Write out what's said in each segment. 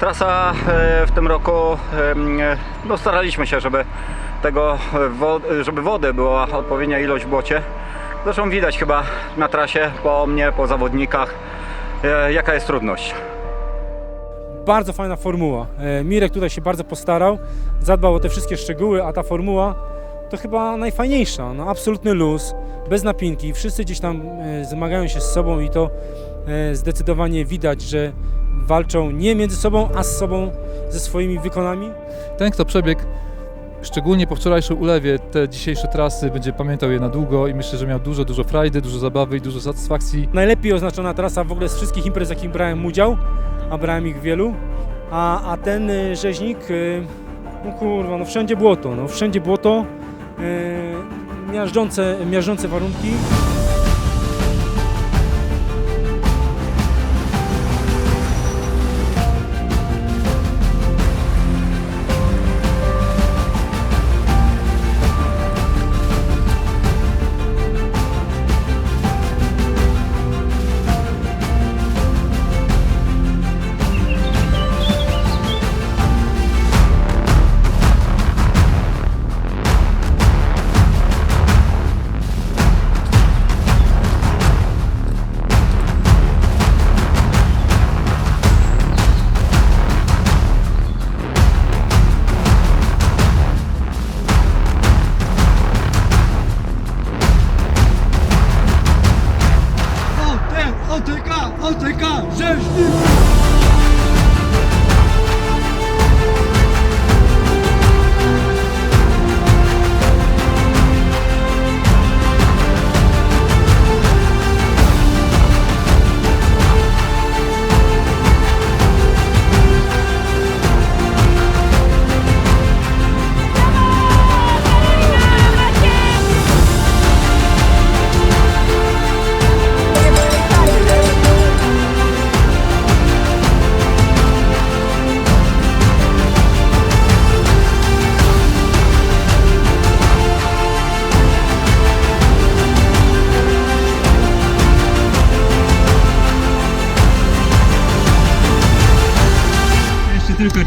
Trasa e, w tym roku, e, no staraliśmy się, żeby tego e, żeby wody była odpowiednia ilość w błocie. Zresztą widać chyba na trasie po mnie, po zawodnikach, jaka jest trudność. Bardzo fajna formuła. Mirek tutaj się bardzo postarał, zadbał o te wszystkie szczegóły, a ta formuła to chyba najfajniejsza. No, absolutny luz, bez napinki. Wszyscy gdzieś tam zmagają się z sobą i to zdecydowanie widać, że walczą nie między sobą, a z sobą, ze swoimi wykonami. Ten, kto przebiegł szczególnie po wczorajszej ulewie te dzisiejsze trasy, będzie pamiętał je na długo i myślę, że miał dużo, dużo frajdy, dużo zabawy i dużo satysfakcji. Najlepiej oznaczona trasa w ogóle z wszystkich imprez, w jakich brałem udział, a brałem ich wielu. A, a ten y, rzeźnik, y, no kurwa, no wszędzie błoto, no wszędzie błoto, y, miażdżące, miażdżące warunki. JK, gente.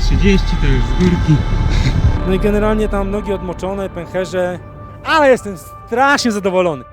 30, to już z górki. No i generalnie tam nogi odmoczone, pęcherze, ale jestem strasznie zadowolony.